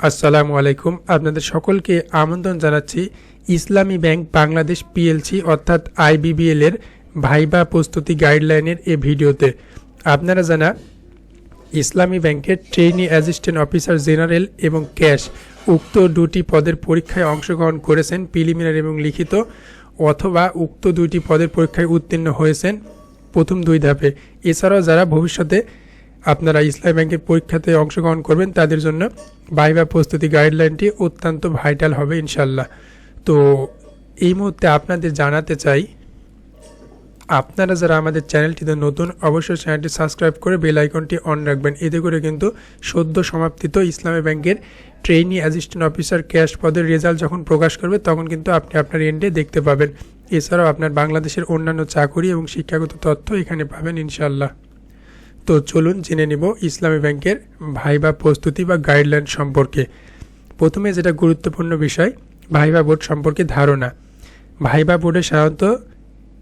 আসসালামু আলাইকুম। আপনাদের সকলকে আমন্ত্রণ জানাচ্ছি ইসলামী ব্যাংক বাংলাদেশ পিএলসি অর্থাৎ আইবিবিএল এর ভাইবা প্রস্তুতি গাইডলাইনের এ ভিডিওতে। আপনারা জানা, ইসলামী ব্যাংকের ট্রেনি অ্যাসিস্ট্যান্ট অফিসার জেনারেল এবং ক্যাশ উক্ত দুটি পদের পরীক্ষায় অংশগ্রহণ করেছেন প্রিলিমিনারি এবং লিখিত, অথবা উক্ত দুইটি পদের পরীক্ষায় উত্তীর্ণ হয়েছেন প্রথম দুই ধাপে। এছাড়াও যারা ভবিষ্যতে আপনারা ইসলামী ব্যাংকের পরীক্ষাতে অংশগ্রহণ করবেন, তাদের জন্য ভাইবা প্রস্তুতি গাইডলাইনটি অত্যন্ত ভাইটাল হবে ইনশাল্লাহ তো এই মুহূর্তে আপনাদের জানাতে চাই, আপনারা যারা আমাদের চ্যানেলটিতে নতুন, অবশ্যই চ্যানেলটি সাবস্ক্রাইব করে বেল আইকনটি অন রাখবেন। এতে করে কিন্তু সদ্য সমাপ্তিত ইসলামী ব্যাংকের ট্রেনি অ্যাসিস্ট্যান্ট অফিসার ক্যাশ পদের রেজাল্ট যখন প্রকাশ করবে, তখন কিন্তু আপনি আপনার এন্ডে দেখতে পাবেন। এছাড়াও আপনার বাংলাদেশের অন্যান্য চাকুরি এবং শিক্ষাগত তথ্য এখানে পাবেন ইনশাল্লাহ তো চলুন জেনে নিব ইসলামী ব্যাংকের ভাইবা প্রস্তুতি বা গাইডলাইন সম্পর্কে। প্রথমে যেটা গুরুত্বপূর্ণ বিষয় ভাইবা বোর্ড সম্পর্কে ধারণা। ভাইবা বোর্ডে সাধারণত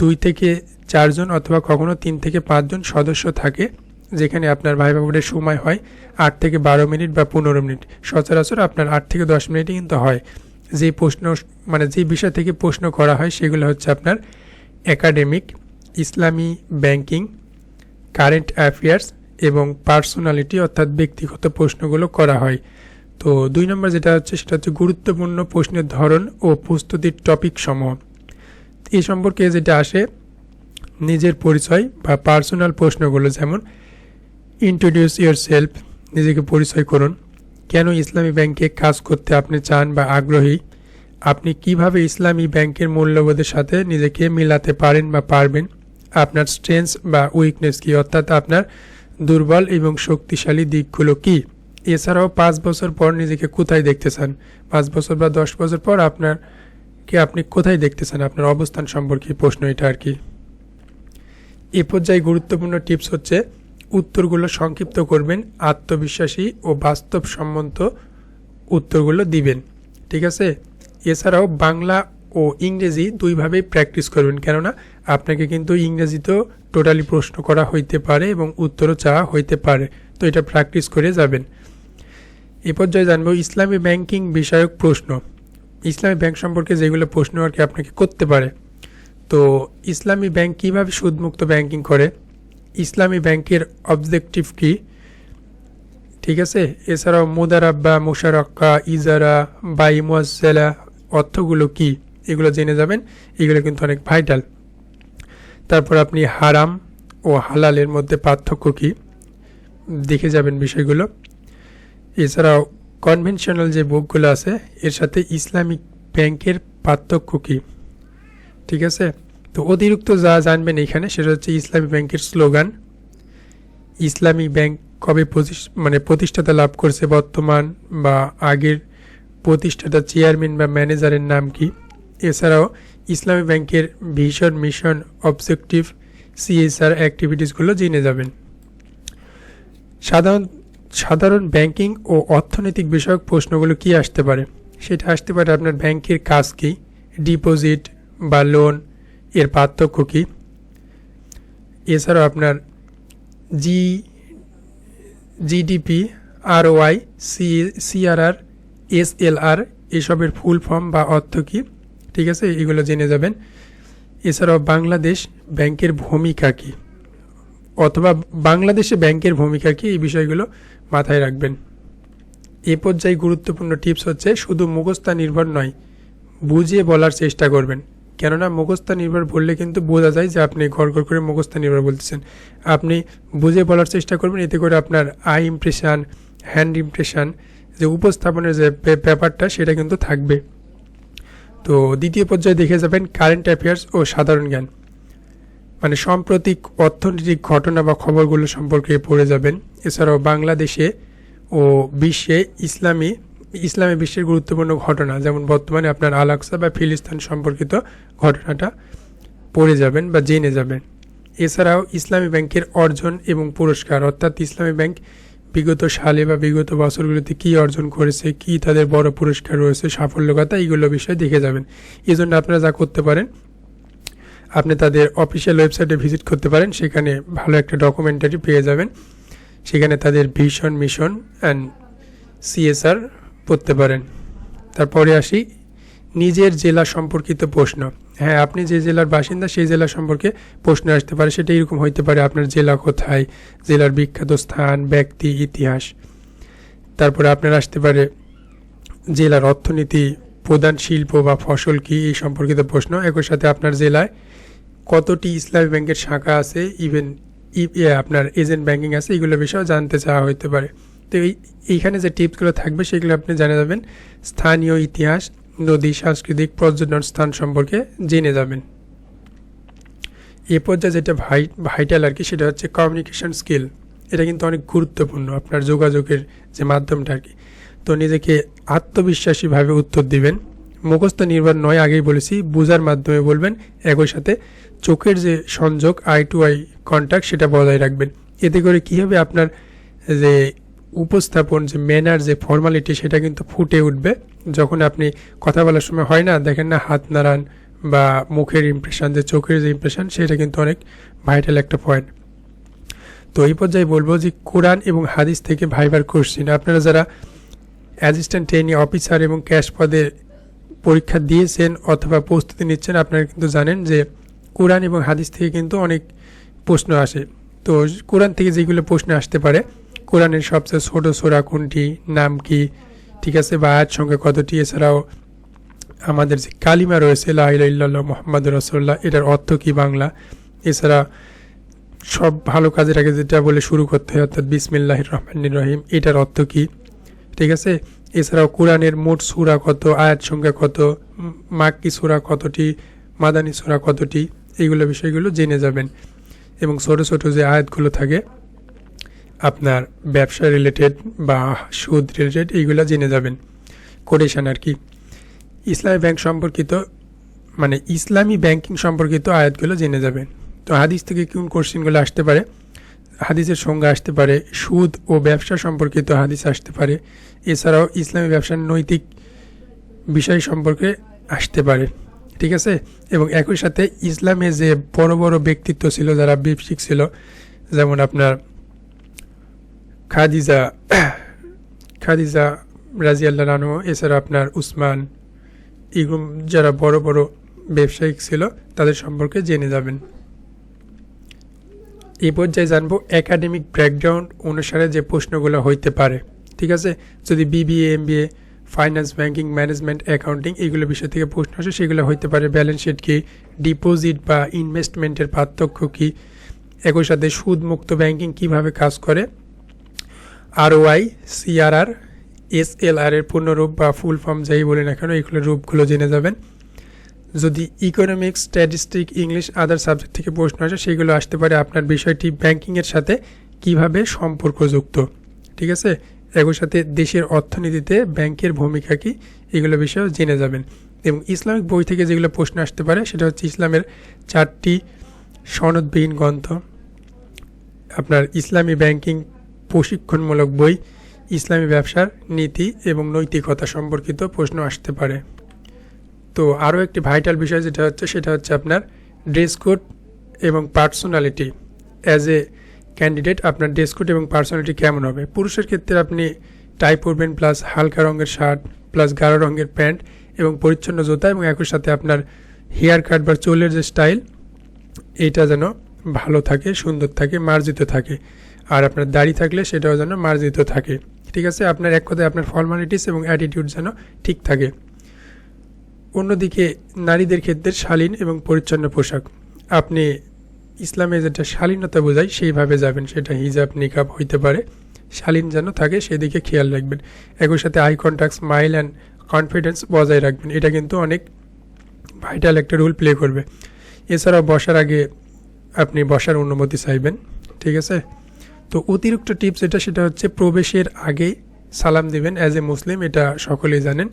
দুই থেকে চারজন অথবা কখনো তিন থেকে পাঁচজন সদস্য থাকে, যেখানে আপনার ভাইবা বোর্ডের সময় হয় আট থেকে বারো মিনিট বা পনেরো মিনিট। সচরাচর আপনার আট থেকে দশ মিনিটই কিন্তু হয়। যে প্রশ্ন মানে যে বিষয় থেকে প্রশ্ন করা হয় সেগুলো হচ্ছে আপনার academic Islami banking current affairs এবং পার্সোনালিটি অর্থাৎ ব্যক্তিগত প্রশ্নগুলো করা হয়। তো দুই নম্বর যেটা হচ্ছে, সেটা হচ্ছে গুরুত্বপূর্ণ প্রশ্নের ধরন ও প্রস্তুতির টপিক সমূহ। এই সম্পর্কে যেটা আসে, নিজের পরিচয় বা পার্সোনাল প্রশ্নগুলো যেমন ইন্ট্রোডিউস ইউর সেলফ নিজেকে পরিচয় করুন, কেন ইসলামী ব্যাংকে কাজ করতে আপনি চান বা আগ্রহী, আপনি কীভাবে ইসলামী ব্যাংকের মূল্যবোধের সাথে নিজেকে মিলাতে পারেন বা পারবেন আপনার স্ট্রেংথস বা উইকনেস কি? অর্থাৎ আপনার দুর্বল এবং শক্তিশালী দিকগুলো কি? এছাড়াও পাঁচ বছর পর নিজেকে কোথায় দেখতে চান? পাঁচ বছর বা দশ বছর পর আপনার কে আপনি কোথায় দেখতে চান? আপনার অবস্থান সম্পর্কে প্রশ্ন এটা আর কি। এ পর্যায়ে গুরুত্বপূর্ণ টিপস হচ্ছে, উত্তরগুলো সংক্ষিপ্ত করবেন, আত্মবিশ্বাসী ও বাস্তবসম্মত উত্তরগুলো দিবেন। ঠিক আছে? এছাড়াও বাংলা ও ইংরেজি দুইভাবেই প্র্যাকটিস করবেন কেননা আপনাকে কিন্তু ইংরেজিতেও টোটালি প্রশ্ন করা হইতে পারে এবং উত্তরও চাওয়া হইতে পারে। তো এটা প্র্যাকটিস করে যাবেন। এ পর্যায়ে জানব ইসলামী ব্যাংকিং বিষয়ক প্রশ্ন। ইসলামী ব্যাংক সম্পর্কে যেগুলো প্রশ্ন আর কি আপনাকে করতে পারে। তো ইসলামী ব্যাংক কীভাবে সুদমুক্ত ব্যাংকিং করে? ইসলামী ব্যাংকের অবজেক্টিভ কি? ঠিক আছে? এছাড়াও মুদারাব্বা, মুশারক্কা, ইজারা বা ইমুয়াজ্জালা অর্থগুলো কি? এগুলো জেনে যাবেন। এগুলো কিন্তু অনেক ভাইটাল তারপর আপনি হারাম ও হালালের মধ্যে পার্থক্য কী? দেখে যাবেন বিষয়গুলো। এছাড়াও কনভেনশনাল যে বুকগুলো আছে, এর সাথে ইসলামিক ব্যাংকের পার্থক্য কী? ঠিক আছে? তো অতিরিক্ত যা জানবেন এখানে, সেটা হচ্ছে ইসলামী ব্যাংকের স্লোগান। ইসলামী ব্যাংক কবে মানে প্রতিষ্ঠাতা লাভ করছে বর্তমান বা আগের প্রতিষ্ঠাতা, চেয়ারম্যান বা ম্যানেজারের নাম কি? এছাড়াও ইসলামী ব্যাংকের ভিশন মিশন অবজেক্টিভ সিএসআর অ্যাক্টিভিটিসগুলো জেনে যাবেন। সাধারণ সাধারণ ব্যাংকিং ও অর্থনৈতিক বিষয়ক প্রশ্নগুলো কি আসতে পারে? সেটা আসতে পারে আপনার ব্যাংকের কাজ কী? ডিপোজিট বা লোন, এর পার্থক্য কী? এছাড়াও আপনার G, GDP, R Y C CRR S L এসবের ফুল ফর্ম বা অর্থ কী? ঠিক আছে? এগুলো জেনে যাবেন। এছাড়াও বাংলাদেশ ব্যাংকের ভূমিকা কী? অথবা বাংলাদেশে ব্যাংকের ভূমিকা কী? এই বিষয়গুলো মাথায় রাখবেন। এ পর্যায়ে গুরুত্বপূর্ণ টিপস হচ্ছে, শুধু মুখস্থা নির্ভর নয়, বুঝিয়ে বলার চেষ্টা করবেন। কেননা মুখস্থা নির্ভর বললে কিন্তু বোঝা যায় যে আপনি ঘর ঘর করে মুখস্থা নির্ভর বলতেছেন। আপনি বুঝে বলার চেষ্টা করবেন, এতে করে আপনার আই ইমপ্রেশান হ্যান্ড ইমপ্রেশান যে উপস্থাপনের যে ব্যাপারটা, সেটা কিন্তু থাকবে। তো দ্বিতীয় পর্যায়ে দেখে যাবেন কারেন্ট অ্যাফেয়ার্স ও সাধারণ জ্ঞান। মানে সাম্প্রতিক অর্থনৈতিক ঘটনা বা খবরগুলো সম্পর্কে পড়ে যাবেন। এছাড়াও বাংলাদেশে ও বিশ্বে ইসলামী ইসলামী বিশ্বের গুরুত্বপূর্ণ ঘটনা, যেমন বর্তমানে আপনার আলাক্সা বা ফিলিস্তান সম্পর্কিত ঘটনাটা পড়ে যাবেন বা জেনে যাবেন। এছাড়াও ইসলামী ব্যাংকের অর্জন এবং পুরস্কার, অর্থাৎ ইসলামী ব্যাংক বিগত সালে বা বিগত বছরগুলিতে কী অর্জন করেছে, কি তাদের বড় পুরস্কার রয়েছে সাফল্য কথা এইগুলো বিষয়ে দেখে যাবেন। এই জন্য আপনারা যা করতে পারেন, আপনি তাদের অফিসিয়াল ওয়েবসাইটে ভিজিট করতে পারেন, সেখানে ভালো একটা ডকুমেন্টারি পেয়ে যাবেন। সেখানে তাদের ভিশন মিশন অ্যান্ড সিএসআর পড়তে পারেন। তারপরে আসি, নিজের জেলা সম্পর্কিত প্রশ্ন। হ্যাঁ আপনি যে জেলার বাসিন্দা সেই জেলা সম্পর্কে প্রশ্ন আসতে পারে। সেটা এরকম হইতে পারে আপনার জেলা কোথায়, জেলার বিখ্যাত স্থান, ব্যক্তি, ইতিহাস। তারপরে আপনার আসতে পারে জেলার অর্থনীতি, প্রধান শিল্প বা ফসল কি, এই সম্পর্কিত প্রশ্ন। একই সাথে আপনার জেলায় কতটি ইসলামী ব্যাংকের শাখা আছে ইভেন আপনার এজেন্ট ব্যাংকিং আছে, এগুলো বিষয়েও জানতে চাওয়া হতে পারে। তো এই, এইখানে যে টিপসগুলো থাকবে, সেগুলো আপনি জানে যাবেন স্থানীয় ইতিহাস নদী সাংস্কৃতিক পর্যটন স্থান সম্পর্কে জেনে যাবেন। এ পর্যায়ে যেটা ভাই, ভাইটাল আর কি, সেটা হচ্ছে কমিউনিকেশন স্কিল এটা কিন্তু অনেক গুরুত্বপূর্ণ আপনার যোগাযোগের যে মাধ্যমটা আর কি। তো নিজেকে আত্মবিশ্বাসীভাবে উত্তর দিবেন। মুখস্থ নির্ভর নয়, আগেই বলেছি, বুঝার মাধ্যমে বলবেন, একই সাথে চোখের যে সংযোগ আই টু আই কন্ট্যাক্ট সেটা বজায় রাখবেন। এতে করে কী হবে? আপনার যে উপস্থাপন যে ম্যানার যে ফর্মালিটি সেটা কিন্তু ফুটে উঠবে। যখন আপনি কথা বলার সময় হয় না, দেখেন না হাত নাড়ান বা মুখের ইমপ্রেশন যে চোখের যে ইমপ্রেশন সেটা কিন্তু অনেক ভাইটাল একটা পয়েন্ট তো এই পর্যায়ে বলব যে কোরআন এবং হাদিস থেকে ভাইবার কোশ্চিন আপনারা যারা অ্যাসিস্ট্যান্ট ট্রেনি অফিসার এবং ক্যাশ পদে পরীক্ষা দিয়েছেন অথবা প্রস্তুতি নিচ্ছেন, আপনারা কিন্তু জানেন যে কোরআন এবং হাদিস থেকে কিন্তু অনেক প্রশ্ন আসে। তো কোরআন থেকে যেগুলো প্রশ্ন আসতে পারে কোরআনের সবচেয়ে ছোট সোরা কোনটি? নাম কি? ঠিক আছে, বা আয়াত সংখ্যা কতটি? এছাড়াও আমাদের যে কালিমা রয়েছে লাহ মোহাম্মদ রসোল্লাহ এটার অর্থ কি বাংলা? এছাড়া সব ভালো কাজের আগে যেটা বলে শুরু করতে হয়, অর্থাৎ বিসমিল্লাহ রহমান রহিম, এটার অর্থ কি? ঠিক আছে, এছাড়াও কোরআনের মোট সুরা কত? আয়াত সংখ্যা কত? মাক্কি সুরা কতটি? মাদানী সুরা কতটি? এইগুলো বিষয়গুলো জেনে যাবেন। এবং ছোট ছোট যে আয়াতগুলো থাকে আপনার ব্যবসা রিলেটেড বা সুদ রিলেটেড এইগুলো জেনে যাবেন। কোটেশন আর কি। ইসলামী ব্যাংক সম্পর্কিত মানে ইসলামী ব্যাংকিং সম্পর্কিত আয়াতগুলো জেনে যাবেন। তো হাদিস থেকে কোন কোশ্চেনগুলো আসতে পারে? হাদিসের সঙ্গে আসতে পারে, সুদ ও ব্যবসা সম্পর্কিত হাদিস আসতে পারে। এছাড়াও ইসলামী ব্যবসার নৈতিক বিষয় সম্পর্কে আসতে পারে। ঠিক আছে? এবং একই সাথে ইসলামে যে বড় বড় ব্যক্তিত্ব ছিল, যারা ব্যবসায়িক ছিল, যেমন আপনার খাদিজা খাদিজা রাজিয়াল্লাহ রানু এছাড়া আপনার উসমান এগুম যারা বড় বড় ব্যবসায়িক ছিল, তাদের সম্পর্কে জেনে যাবেন। এই পর্যায়ে জানব একাডেমিক ব্যাকগ্রাউন্ড অনুসারে যে প্রশ্নগুলো হইতে পারে, ঠিক আছে? যদি BBA MBA finance banking management accounting এগুলো বিষয় থেকে প্রশ্ন আসে, সেগুলো হইতে পারে ব্যালেন্স শিট কী ডিপোজিট বা ইনভেস্টমেন্টের পার্থক্য কী, একই সাথে সুদমুক্ত ব্যাংকিং কীভাবে কাজ করে আর ওয়াই সিআরআর এস এল আর এর পূর্ণরূপ বা ফুল ফর্ম যাই বলে না কেন এগুলোর রূপগুলো জেনে যাবেন। যদি economics statistic English other subject থেকে প্রশ্ন আসে, সেগুলো আসতে পারে আপনার বিষয়টি ব্যাংকিংয়ের সাথে কীভাবে সম্পর্কযুক্ত। ঠিক আছে? একই সাথে দেশের অর্থনীতিতে ব্যাংকের ভূমিকা কী, এগুলো বিষয়েও জেনে যাবেন। এবং ইসলামিক বই থেকে যেগুলো প্রশ্ন আসতে পারে, সেটা হচ্ছে ইসলামের চারটি সনদবিহীন গ্রন্থ। আপনার ইসলামী ব্যাংকিং প্রশিক্ষণমূলক বই, ইসলামী ব্যবসার নীতি এবং নৈতিকতা সম্পর্কিত প্রশ্ন আসতে পারে। তো আরও একটি ভাইটাল বিষয় যেটা হচ্ছে, সেটা হচ্ছে আপনার ড্রেস কোড এবং পার্সোনালিটি। অ্যাজ এ ক্যান্ডিডেট আপনার ড্রেস কোড এবং পার্সোনালিটি কেমন হবে? পুরুষের ক্ষেত্রে আপনি টাই পরবেন প্লাস হালকা রঙের শার্ট প্লাস গাঢ় রঙের প্যান্ট এবং পরিচ্ছন্ন জুতা এবং একই সাথে আপনার হেয়ার কাট বা চুলের যে স্টাইল এটা যেন ভালো থাকে, সুন্দর থাকে, মার্জিত থাকে। আর আপনার দাড়ি থাকলে সেটাও যেন মার্জিত থাকে। ঠিক আছে? আপনার এক কথায় আপনার ফর্মালিটিস এবং অ্যাটিটিউড যেন ঠিক থাকে। অন্যদিকে নারীদের ক্ষেত্রে শালীন এবং পরিচ্ছন্ন পোশাক। আপনি ইসলামে যেটা শালীনতা বোঝায়, সেইভাবে যাবেন। সেটা হিজাব, নিকাব হইতে পারে। শালীন যেন থাকে, সেদিকে খেয়াল রাখবেন। একই সাথে eye contact smile and confidence বজায় রাখবেন। এটা কিন্তু অনেক ভাইটাল একটা রোল প্লে করবে। এছাড়াও বসার আগে আপনি বসার অনুমতি চাইবেন। ঠিক আছে? তো অতিরিক্ত টিপস এটা, সেটা হচ্ছে প্রবেশের আগে সালাম দিবেন অ্যাজ এ মুসলিম এটা সকলেই জানেন।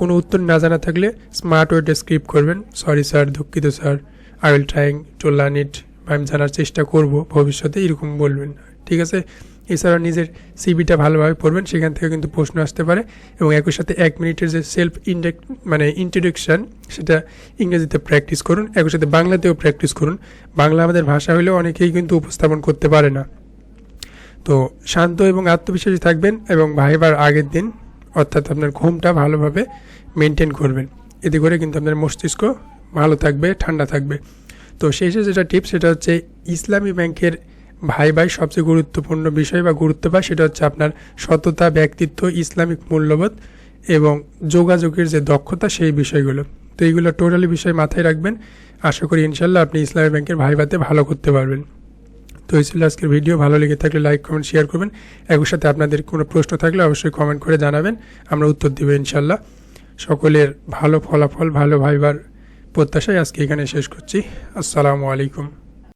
কোনো উত্তর না জানা থাকলে স্মার্ট ওয়েটে স্ক্রিপ্ট করবেন। সরি স্যার দুঃখিত sir I will trying to learn it বা আমি জানার চেষ্টা করব, ভবিষ্যতে এরকম বলবেন ঠিক আছে? এছাড়া নিজের সিবিটা ভালোভাবে পড়বেন, সেখান থেকে কিন্তু প্রশ্ন আসতে পারে এবং একই সাথে এক মিনিটের যে সেলফ ইন্ডেক মানে ইন্ট্রোডাকশান সেটা ইংরেজিতে প্র্যাকটিস করুন, একই সাথে বাংলাতেও প্র্যাকটিস করুন। বাংলা আমাদের ভাষা হলেও অনেকেই কিন্তু উপস্থাপন করতে পারে না। তো শান্ত এবং আত্মবিশ্বাসী থাকবেন এবং ভাইবার আগের দিন অর্থাৎ আপনার ঘুমটা ভালোভাবে মেনটেন করবেন। এতে করে কিন্তু আপনার মস্তিষ্ক ভালো থাকবে, ঠান্ডা থাকবে। তো শেষে যেটা টিপস, সেটা হচ্ছে ইসলামী ব্যাংকের ভাই ভাই সবচেয়ে গুরুত্বপূর্ণ বিষয় বা গুরুত্ব পায় সেটা হচ্ছে আপনার সততা, ব্যক্তিত্ব, ইসলামিক মূল্যবোধ এবং যোগাযোগের যে দক্ষতা সেই বিষয়গুলো। তো এইগুলো টোটালি বিষয় মাথায় রাখবেন। আশা করি ইনশাল্লাহ আপনি ইসলামী ব্যাংকের ভাইভাতে ভালো করতে পারবেন। তো এই ছিল আজকের ভিডিও। ভালো লেগে থাকলে লাইক, কমেন্ট শেয়ার করবেন। একই সাথে আপনাদের কোনো প্রশ্ন থাকলে অবশ্যই কমেন্ট করে জানাবেন। আমরা উত্তর দেবো ইনশাল্লাহ সকলের ভালো ফলাফল, ভালো ভাইবার প্রত্যাশায় আজকে এখানে শেষ করছি। আসসালামু আলাইকুম।